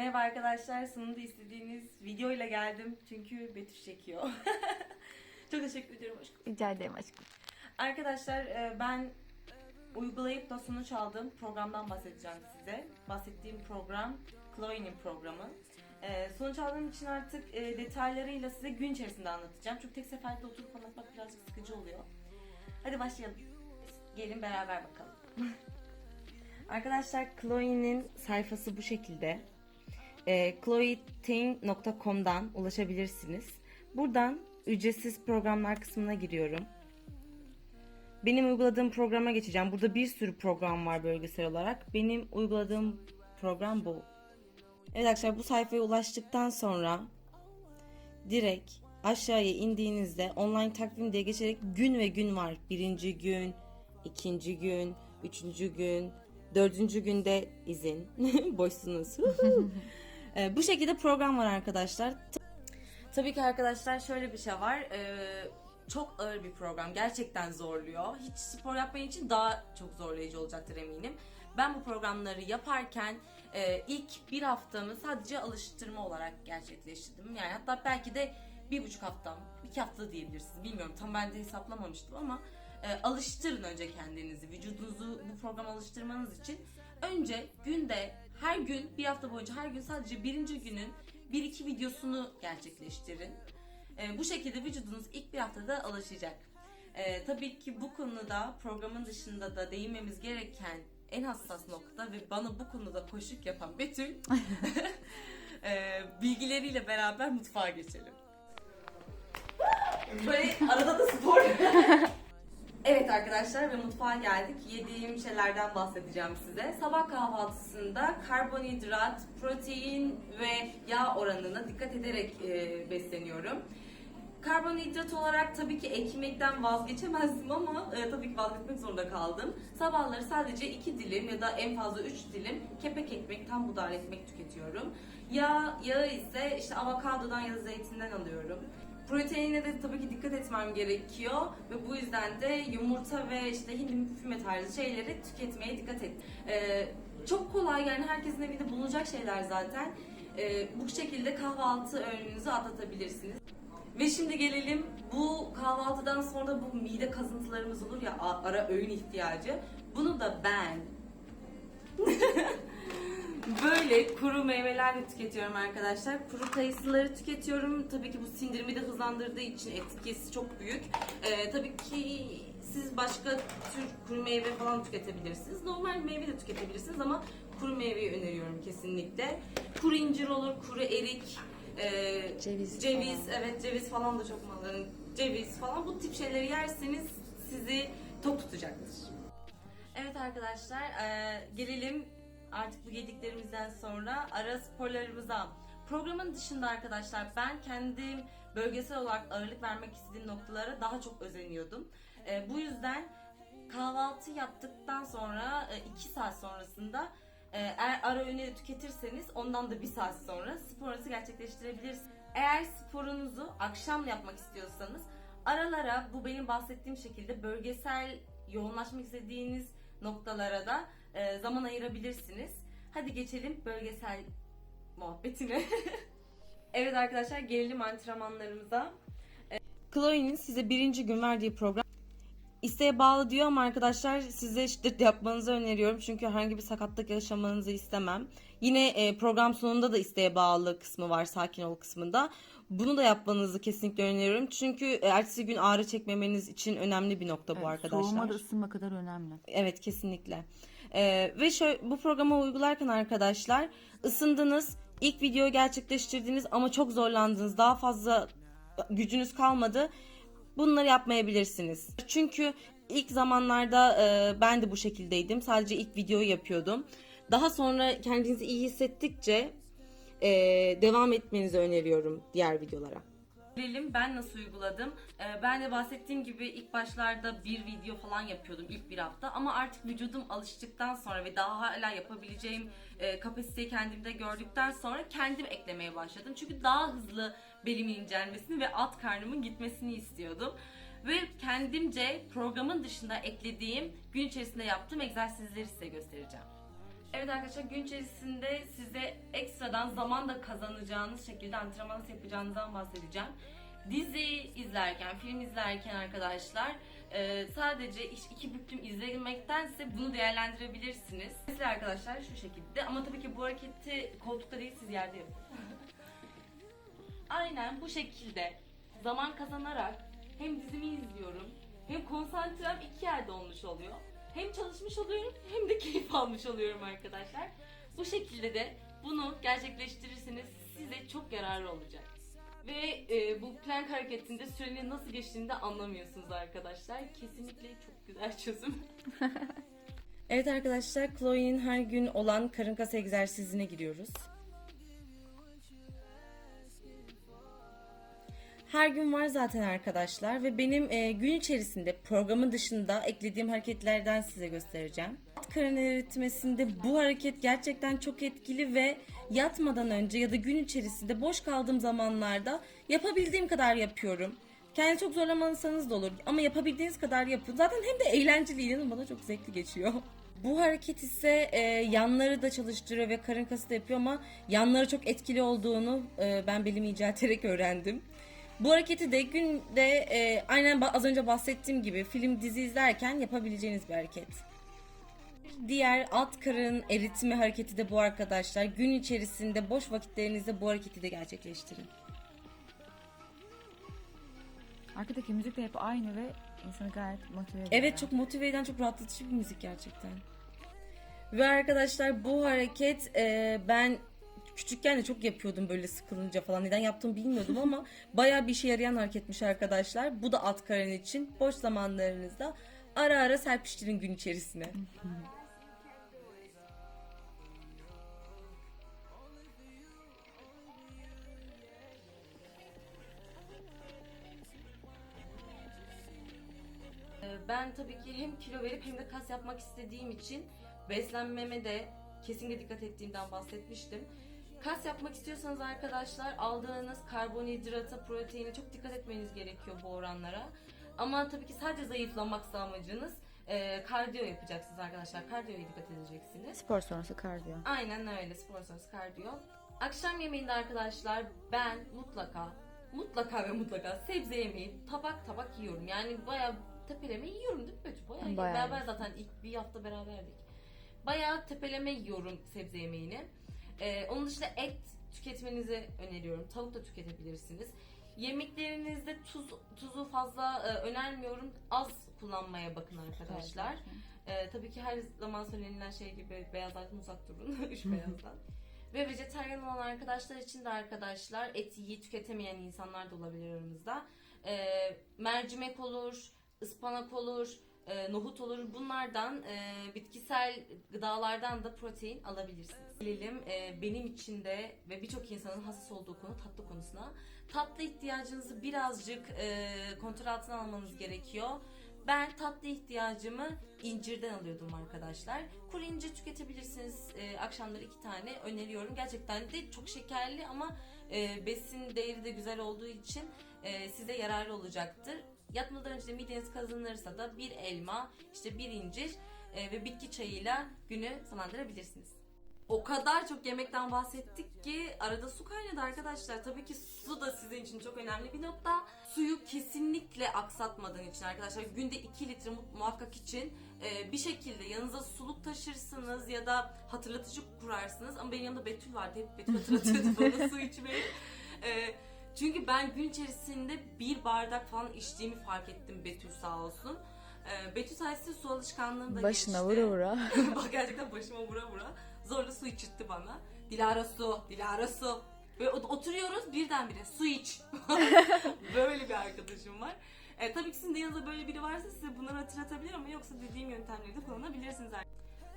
Merhaba arkadaşlar. Sonunda istediğiniz videoyla geldim. Çünkü Betüş çekiyor. Çok teşekkür ediyorum aşkım. Rica ederim aşkım. Arkadaşlar e, ben uygulayıp da sonuç aldığım programdan bahsedeceğim size. Bahsettiğim program Chloe'nin programı. E, Sonuç aldığım için artık e, detaylarıyla size gün içerisinde anlatacağım. Çünkü tek seferde oturup anlatmak birazcık sıkıcı oluyor. Hadi başlayalım. Gelin beraber bakalım. Arkadaşlar Chloe'nin sayfası bu şekilde. E, chloeting.com'dan ulaşabilirsiniz. Buradan ücretsiz programlar kısmına giriyorum. Benim uyguladığım programa geçeceğim. Burada bir sürü program var bölgesel olarak. Benim uyguladığım program bu. Evet arkadaşlar bu sayfaya ulaştıktan sonra direkt aşağıya indiğinizde online takvim diye geçerek gün ve gün var. Birinci gün, ikinci gün, üçüncü gün, dördüncü günde izin. Boşsunuz. Ee, bu şekilde program var arkadaşlar. Ta- Tabii ki arkadaşlar şöyle bir şey var. Ee, çok ağır bir program. Gerçekten zorluyor. Hiç spor yapmayın için daha çok zorlayıcı olacaktır eminim. Ben bu programları yaparken e, ilk bir haftamı sadece alıştırma olarak gerçekleştirdim. Yani hatta belki de bir buçuk haftam, iki hafta diyebilirsiniz. Bilmiyorum tam ben de hesaplamamıştım ama e, alıştırın önce kendinizi. Vücudunuzu bu programa alıştırmanız için önce günde her gün bir hafta boyunca her gün sadece birinci günün bir iki videosunu gerçekleştirin. E, bu şekilde vücudunuz ilk bir haftada alışacak. E, tabii ki bu konuda programın dışında da değinmemiz gereken en hassas nokta ve bana bu konuda koşuk yapan Betül e, bilgileriyle beraber mutfağa geçelim. Böyle arada da spor. Evet arkadaşlar ve mutfağa geldik. Yediğim şeylerden bahsedeceğim size. Sabah kahvaltısında karbonhidrat, protein ve yağ oranına dikkat ederek e, besleniyorum. Karbonhidrat olarak tabii ki ekmekten vazgeçemezdim ama e, tabii ki vazgeçmek zorunda kaldım. Sabahları sadece 2 dilim ya da en fazla 3 dilim kepek ekmek, tam buğday ekmek tüketiyorum. Yağ, yağı ise işte avokadodan ya da zeytinden alıyorum. Proteine de tabii ki dikkat etmem gerekiyor ve bu yüzden de yumurta ve işte hindi füme tarzı şeyleri tüketmeye dikkat et. Ee, çok kolay yani herkesin evinde bulunacak şeyler zaten. Ee, bu şekilde kahvaltı öğününüzü atlatabilirsiniz. Ve şimdi gelelim bu kahvaltıdan sonra bu mide kazıntılarımız olur ya ara öğün ihtiyacı. Bunu da ben Böyle kuru meyveler de tüketiyorum arkadaşlar. Kuru kayısıları tüketiyorum. Tabii ki bu sindirimi de hızlandırdığı için etkisi çok büyük. Ee, tabii ki siz başka tür kuru meyve falan tüketebilirsiniz. Normal meyve de tüketebilirsiniz ama kuru meyveyi öneriyorum kesinlikle. Kuru incir olur, kuru erik, e, Ceviz ceviz falan. evet ceviz falan da çok malların. Ceviz falan bu tip şeyleri yerseniz sizi tok tutacaktır. Evet arkadaşlar e, gelelim artık bu yediklerimizden sonra ara sporlarımıza. Programın dışında arkadaşlar ben kendim bölgesel olarak ağırlık vermek istediğim noktalara daha çok özeniyordum. E, bu yüzden kahvaltı yaptıktan sonra 2 saat sonrasında e, eğer ara öğünü de tüketirseniz ondan da bir saat sonra sporunuzu gerçekleştirebilirsiniz. Eğer sporunuzu akşam yapmak istiyorsanız aralara bu benim bahsettiğim şekilde bölgesel yoğunlaşmak istediğiniz noktalara da e, zaman ayırabilirsiniz. Hadi geçelim bölgesel muhabbetine. evet arkadaşlar gelelim antrenmanlarımıza. E, Chloe'nin size birinci gün verdiği program isteğe bağlı diyor ama arkadaşlar size şiddet yapmanızı öneriyorum. Çünkü herhangi bir sakatlık yaşamanızı istemem. Yine e, program sonunda da isteğe bağlı kısmı var sakin ol kısmında. Bunu da yapmanızı kesinlikle öneriyorum. Çünkü e, ertesi gün ağrı çekmemeniz için önemli bir nokta bu Evet, arkadaşlar. Soğuma da ısınma kadar önemli. Evet kesinlikle. Ee, ve şöyle, bu programa uygularken arkadaşlar ısındınız, ilk videoyu gerçekleştirdiniz ama çok zorlandınız, daha fazla gücünüz kalmadı. Bunları yapmayabilirsiniz. Çünkü ilk zamanlarda e, ben de bu şekildeydim. Sadece ilk videoyu yapıyordum. Daha sonra kendinizi iyi hissettikçe e, devam etmenizi öneriyorum diğer videolara. Gelelim ben nasıl uyguladım. Ee, ben de bahsettiğim gibi ilk başlarda bir video falan yapıyordum ilk bir hafta ama artık vücudum alıştıktan sonra ve daha hala yapabileceğim e, kapasiteyi kendimde gördükten sonra kendim eklemeye başladım. Çünkü daha hızlı belimin incelmesini ve alt karnımın gitmesini istiyordum. Ve kendimce programın dışında eklediğim gün içerisinde yaptığım egzersizleri size göstereceğim. Evet arkadaşlar gün içerisinde size ekstradan zaman da kazanacağınız şekilde antrenman nasıl yapacağınızdan bahsedeceğim. Dizi izlerken, film izlerken arkadaşlar e, sadece iki büklüm izlemektense bunu değerlendirebilirsiniz. Mesela arkadaşlar şu şekilde ama tabii ki bu hareketi koltukta değil siz yerde yapın. Aynen bu şekilde zaman kazanarak hem dizimi izliyorum hem konsantrem iki yerde olmuş oluyor. Hem çalışmış oluyorum hem de keyif almış oluyorum arkadaşlar. Bu şekilde de bunu gerçekleştirirseniz size çok yararlı olacak. Ve e, bu plank hareketinde sürenin nasıl geçtiğini de anlamıyorsunuz arkadaşlar. Kesinlikle çok güzel çözüm. evet arkadaşlar Chloe'nin her gün olan karın kas egzersizine giriyoruz. Her gün var zaten arkadaşlar ve benim e, gün içerisinde programın dışında eklediğim hareketlerden size göstereceğim. Karın eritmesinde bu hareket gerçekten çok etkili ve yatmadan önce ya da gün içerisinde boş kaldığım zamanlarda yapabildiğim kadar yapıyorum. Kendi çok zorlamasanız da olur ama yapabildiğiniz kadar yapın. Zaten hem de eğlenceli inanın bana çok zevkli geçiyor. Bu hareket ise e, yanları da çalıştırıyor ve karın kası da yapıyor ama yanları çok etkili olduğunu e, ben belimi incelterek öğrendim. Bu hareketi de günde e, aynen az önce bahsettiğim gibi film dizi izlerken yapabileceğiniz bir hareket. Diğer alt karın eritme hareketi de bu arkadaşlar. Gün içerisinde boş vakitlerinizde bu hareketi de gerçekleştirin. Arkadaki müzik de hep aynı ve insanı gayet motive ediyor. Evet çok motive eden çok rahatlatıcı bir müzik gerçekten. Ve arkadaşlar bu hareket e, ben küçükken de çok yapıyordum böyle sıkılınca falan. Neden yaptığımı bilmiyordum ama bayağı bir işe yarayan hareketmiş arkadaşlar. Bu da alt karın için boş zamanlarınızda ara ara serpiştirin gün içerisine. Ben tabii ki hem kilo verip hem de kas yapmak istediğim için beslenmeme de kesinlikle dikkat ettiğimden bahsetmiştim. Kas yapmak istiyorsanız arkadaşlar aldığınız karbonhidrata, proteine çok dikkat etmeniz gerekiyor bu oranlara. Ama tabii ki sadece zayıflamaksa amacınız e, kardiyo yapacaksınız arkadaşlar. Kardiyoya dikkat edeceksiniz. Spor sonrası kardiyo. Aynen öyle spor sonrası kardiyo. Akşam yemeğinde arkadaşlar ben mutlaka mutlaka ve mutlaka sebze yemeği tabak tabak yiyorum. Yani bayağı tepeleme yiyorum değil mi Betül? Bayağı, Bayağı beraber zaten ilk bir hafta beraberdik. Bayağı tepeleme yiyorum sebze yemeğini. Ee, onun dışında et tüketmenizi öneriyorum. Tavuk da tüketebilirsiniz. Yemeklerinizde tuz tuzu fazla e, önermiyorum. Az kullanmaya bakın arkadaşlar. Ee, tabii ki her zaman söylenilen şey gibi beyazlardan uzak durun. Üç beyazdan. Ve vejetaryen olan arkadaşlar için de arkadaşlar et iyi tüketemeyen insanlar da olabilir aramızda. Ee, mercimek olur, ıspanak olur, e, nohut olur. Bunlardan e, bitkisel gıdalardan da protein alabilirsiniz. Gelelim e, benim için de ve birçok insanın hassas olduğu konu tatlı konusuna. Tatlı ihtiyacınızı birazcık e, kontrol altına almanız gerekiyor. Ben tatlı ihtiyacımı incirden alıyordum arkadaşlar. Kuru incir tüketebilirsiniz. E, akşamları iki tane öneriyorum. Gerçekten de çok şekerli ama e, besin değeri de güzel olduğu için e, size yararlı olacaktır. Yatmadan önce de mideniz kazanırsa da bir elma, işte bir incir e, ve bitki çayıyla günü sonlandırabilirsiniz. O kadar çok yemekten bahsettik ki arada su kaynadı arkadaşlar. Tabii ki su da sizin için çok önemli bir nokta. Suyu kesinlikle aksatmadan için arkadaşlar günde 2 litre mu- muhakkak için e, bir şekilde yanınıza suluk taşırsınız ya da hatırlatıcı kurarsınız. Ama benim yanımda Betül vardı. Hep Betül hatırlatıyordu bana su içmeyi. Çünkü ben gün içerisinde bir bardak falan içtiğimi fark ettim Betül sağ olsun. E, Betül sayesinde su alışkanlığım da Başına gelişti. vura vura. Bak gerçekten başıma vura vura. Zorla su içirtti bana. Dilara su, Dilara su. Böyle ot- oturuyoruz birdenbire su iç. böyle bir arkadaşım var. E, tabii ki sizin de yanınızda böyle biri varsa size bunları hatırlatabilir ama yoksa dediğim yöntemleri de kullanabilirsiniz.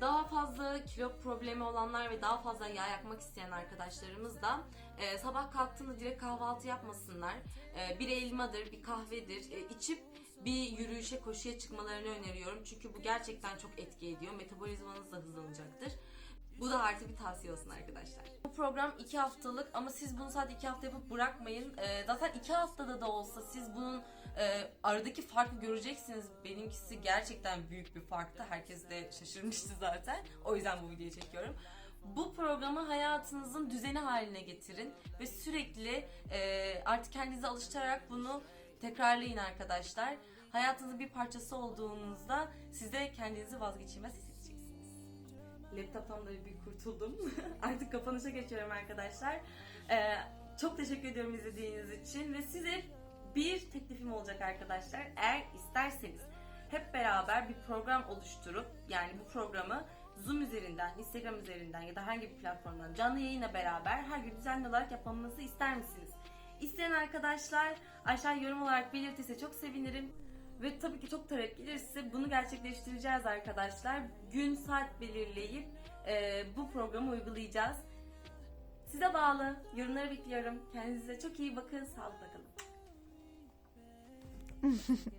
Daha fazla kilo problemi olanlar ve daha fazla yağ yakmak isteyen arkadaşlarımız da e, sabah kalktığında direkt kahvaltı yapmasınlar. E, bir elmadır, bir kahvedir e, içip bir yürüyüşe, koşuya çıkmalarını öneriyorum. Çünkü bu gerçekten çok etki ediyor. Metabolizmanız da hızlanacaktır. Bu da artı bir tavsiye olsun arkadaşlar. Bu program iki haftalık ama siz bunu sadece iki hafta yapıp bırakmayın. Ee, zaten iki haftada da olsa siz bunun e, aradaki farkı göreceksiniz. Benimkisi gerçekten büyük bir farktı. Herkes de şaşırmıştı zaten. O yüzden bu videoyu çekiyorum. Bu programı hayatınızın düzeni haline getirin ve sürekli e, artık kendinizi alıştırarak bunu tekrarlayın arkadaşlar. Hayatınızın bir parçası olduğunuzda size kendinizi vazgeçilmez hissedeceksiniz. Laptoptan da bir kurtuldum. artık kapanışa geçiyorum arkadaşlar. E, çok teşekkür ediyorum izlediğiniz için ve size bir teklifim olacak arkadaşlar. Eğer isterseniz hep beraber bir program oluşturup yani bu programı Zoom üzerinden, Instagram üzerinden ya da herhangi bir platformdan canlı yayına beraber her gün düzenli olarak yapmamızı ister misiniz? İsteyen arkadaşlar aşağı yorum olarak belirtirse çok sevinirim. Ve tabii ki çok talep gelirse bunu gerçekleştireceğiz arkadaşlar. Gün saat belirleyip e, bu programı uygulayacağız. Size bağlı. Yorumları bekliyorum. Kendinize çok iyi bakın. Sağlıkla kalın. 嗯。哼哼